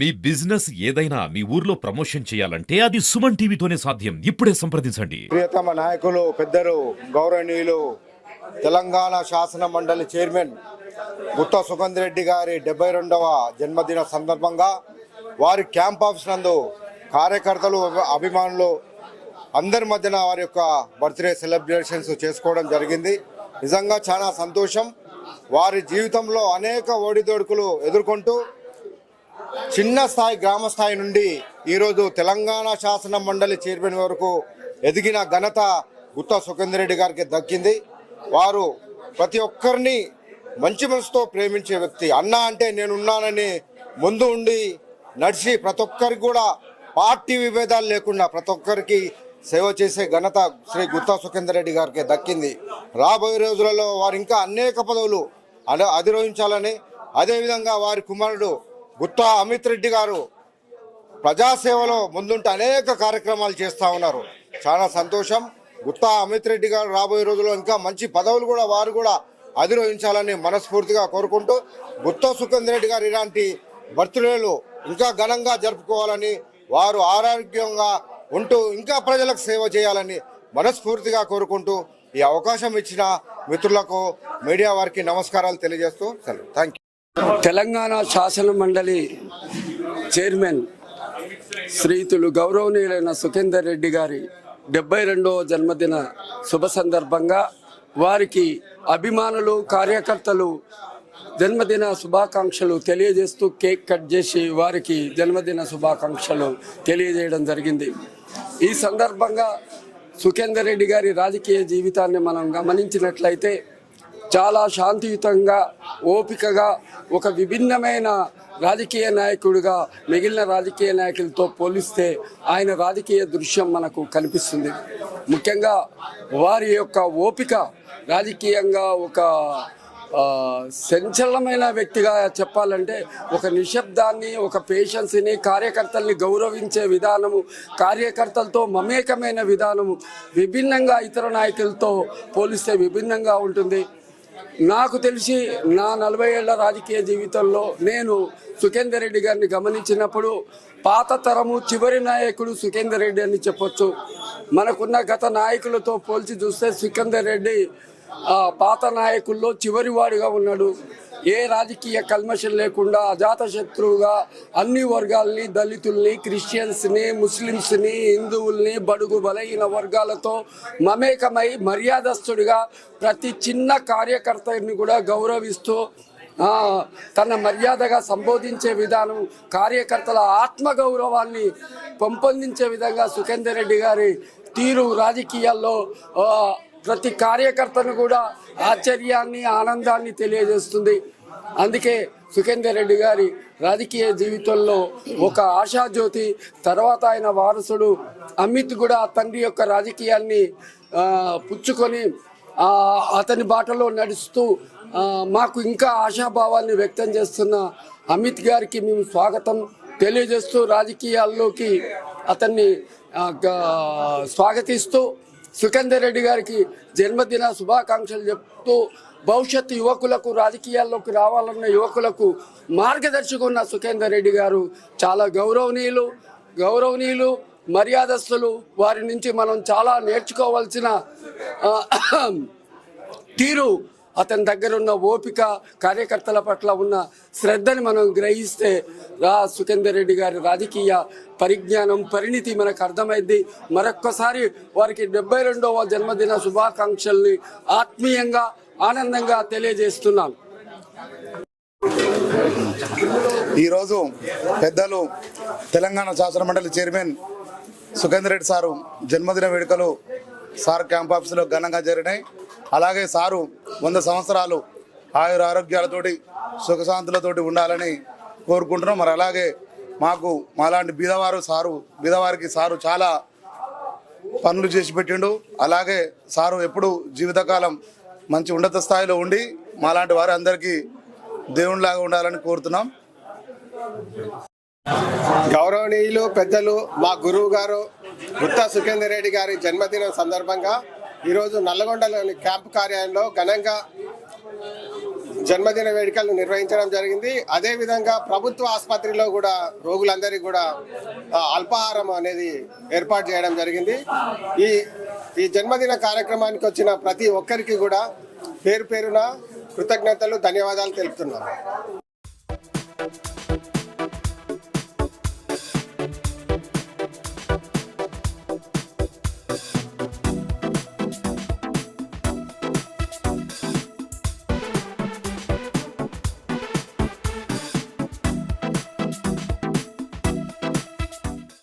మీ business ఏదైనా మీ ఊర్లో promotion చేయాలంటే అది సుమన్ టీవీతోనే సాధ్యం. ఇప్పుడే సంప్రదించండి. ప్రియతమ నాయకులు పెద్దలు గౌరవనీయులు తెలంగాణ శాసన మండలి చైర్మన్ గుత్త సుగంధ్ రెడ్డి గారి డెబ్బై రెండవ జన్మదిన సందర్భంగా వారి క్యాంప్ ఆఫీస్ నందు కార్యకర్తలు అభిమానులు అందరి మధ్యన వారి యొక్క బర్త్డే సెలబ్రేషన్స్ చేసుకోవడం జరిగింది. నిజంగా చాలా సంతోషం. వారి జీవితంలో అనేక ఒడిదొడుకులు ఎదుర్కొంటూ చిన్న స్థాయి గ్రామ స్థాయి నుండి ఈరోజు తెలంగాణ శాసన మండలి చైర్మన్ వరకు ఎదిగిన ఘనత గుత్తా సుఖేందర్ రెడ్డి గారికి దక్కింది. వారు ప్రతి ఒక్కరిని మంచి మనసుతో ప్రేమించే వ్యక్తి. అన్న అంటే నేనున్నానని ముందు ఉండి నడిచి ప్రతి ఒక్కరికి కూడా పార్టీ విభేదాలు లేకుండా ప్రతి ఒక్కరికి సేవ చేసే ఘనత శ్రీ గుత్తా సుఖేందర్ రెడ్డి గారికి దక్కింది. రాబోయే రోజులలో వారు ఇంకా అనేక పదవులు అధిరోహించాలని అదేవిధంగా వారి కుమారుడు గుత్తా అమిత్ రెడ్డి గారు ప్రజాసేవలో ముందుంటే అనేక కార్యక్రమాలు చేస్తూ ఉన్నారు. చాలా సంతోషం. గుత్తా అమిత్ రెడ్డి గారు రాబోయే రోజుల్లో ఇంకా మంచి పదవులు కూడా వారు కూడా అధిరోహించాలని మనస్ఫూర్తిగా కోరుకుంటూ గుత్తా సుఖేందర్ రెడ్డి గారు ఇలాంటి బర్త్డేలు ఇంకా ఘనంగా జరుపుకోవాలని వారు ఆరోగ్యంగా ఉంటూ ఇంకా ప్రజలకు సేవ చేయాలని మనస్ఫూర్తిగా కోరుకుంటూ ఈ అవకాశం ఇచ్చిన మిత్రులకు మీడియా వారికి నమస్కారాలు తెలియజేస్తూ సెలవు. థ్యాంక్ యూ తెలంగాణ శాసన మండలి చైర్మన్ శ్రీతులు గౌరవనీయులైన సుఖేందర్ రెడ్డి గారి డెబ్బై రెండవ జన్మదిన శుభ సందర్భంగా వారికి అభిమానులు కార్యకర్తలు జన్మదిన శుభాకాంక్షలు తెలియజేస్తూ కేక్ కట్ చేసి వారికి జన్మదిన శుభాకాంక్షలు తెలియజేయడం జరిగింది. ఈ సందర్భంగా సుఖేందర్ రెడ్డి గారి రాజకీయ జీవితాన్ని మనం గమనించినట్లయితే చాలా శాంతియుతంగా ఓపికగా ఒక విభిన్నమైన రాజకీయ నాయకుడిగా మిగిలిన రాజకీయ నాయకులతో పోలిస్తే ఆయన రాజకీయ దృశ్యం మనకు కనిపిస్తుంది. ముఖ్యంగా వారి యొక్క ఓపిక రాజకీయంగా ఒక సంచలనమైన వ్యక్తిగా చెప్పాలంటే ఒక నిశ్శబ్దాన్ని ఒక పేషెన్స్ని కార్యకర్తల్ని గౌరవించే విధానము కార్యకర్తలతో మమేకమైన విధానము విభిన్నంగా ఇతర నాయకులతో పోలిస్తే విభిన్నంగా ఉంటుంది. నాకు తెలిసి నా నలభై ఏళ్ళ రాజకీయ జీవితంలో నేను సుఖేందర్ రెడ్డి గారిని గమనించినప్పుడు పాత తరము చివరి నాయకుడు సుఖేందర్ రెడ్డి అని చెప్పొచ్చు. మనకున్న గత నాయకులతో పోల్చి చూస్తే సుఖేందర్ రెడ్డి పాత నాయకుల్లో చివరి వాడుగా ఉన్నాడు. ఏ రాజకీయ కల్మషం లేకుండా అజాత శత్రువుగా అన్ని వర్గాల్ని దళితుల్ని క్రిస్టియన్స్ని ముస్లిమ్స్ని హిందువుల్ని బడుగు బలహీన వర్గాలతో మమేకమై మర్యాదస్తుడిగా ప్రతి చిన్న కార్యకర్తని కూడా గౌరవిస్తూ తన మర్యాదగా సంబోధించే విధానం కార్యకర్తల ఆత్మగౌరవాన్ని పెంపొందించే విధంగా సుఖేందర్ రెడ్డి గారి తీరు రాజకీయాల్లో ప్రతి కార్యకర్తను కూడా ఆశ్చర్యాన్ని ఆనందాన్ని తెలియజేస్తుంది. అందుకే సుఖేందర్ రెడ్డి గారి రాజకీయ జీవితంలో ఒక ఆశాజ్యోతి తర్వాత ఆయన వారసుడు అమిత్ కూడా తండ్రి యొక్క రాజకీయాన్ని పుచ్చుకొని అతని బాటలో నడుస్తూ మాకు ఇంకా ఆశాభావాన్ని వ్యక్తం చేస్తున్న అమిత్ గారికి మేము స్వాగతం తెలియజేస్తూ రాజకీయాల్లోకి అతన్ని స్వాగతిస్తూ సుఖేందర్ రెడ్డి గారికి జన్మదిన శుభాకాంక్షలు చెప్తూ భవిష్యత్తు యువకులకు రాజకీయాల్లోకి రావాలన్న యువకులకు మార్గదర్శకు ఉన్న సుఖేందర్ రెడ్డి గారు చాలా గౌరవనీయులు గౌరవనీయులు మర్యాదస్తులు. వారి నుంచి మనం చాలా నేర్చుకోవాల్సిన తీరు అతని దగ్గర ఉన్న ఓపిక కార్యకర్తల పట్ల ఉన్న శ్రద్ధని మనం గ్రహిస్తే రా సుఖేందర్ రెడ్డి గారి రాజకీయ పరిజ్ఞానం పరిణితి మనకు అర్థమైంది. మరొక్కసారి వారికి డెబ్బై రెండవ జన్మదిన శుభాకాంక్షల్ని ఆత్మీయంగా ఆనందంగా తెలియజేస్తున్నాను ఈరోజు పెద్దలు తెలంగాణ శాసన మండలి చైర్మన్ సుఖేందర్ రెడ్డి సారు జన్మదిన వేడుకలు సార్ క్యాంప్ ఆఫీసులో ఘనంగా జరిగినాయి. అలాగే సారు వంద సంవత్సరాలు ఆయుర ఆరోగ్యాలతోటి సుఖశాంతులతోటి ఉండాలని కోరుకుంటున్నాం. మరి అలాగే మాకు మాలాంటి బీదవారు సారు బీదవారికి సారు చాలా పనులు చేసి పెట్టిండు. అలాగే సారు ఎప్పుడు జీవితకాలం మంచి ఉన్నత స్థాయిలో ఉండి మాలాంటి వారు అందరికీ దేవునిలాగా ఉండాలని కోరుతున్నాం. గౌరవనీయులు పెద్దలు మా గురువు గారు గుత్తా సుఖేందర్ రెడ్డి గారి జన్మదినం సందర్భంగా ఈరోజు నల్లగొండలోని క్యాంపు కార్యాలయంలో ఘనంగా జన్మదిన వేడుకలను నిర్వహించడం జరిగింది. అదేవిధంగా ప్రభుత్వ ఆసుపత్రిలో కూడా రోగులందరికీ కూడా అల్పాహారం అనేది ఏర్పాటు చేయడం జరిగింది. ఈ ఈ జన్మదిన కార్యక్రమానికి వచ్చిన ప్రతి ఒక్కరికి కూడా పేరు పేరున కృతజ్ఞతలు ధన్యవాదాలు తెలుపుతున్నాను.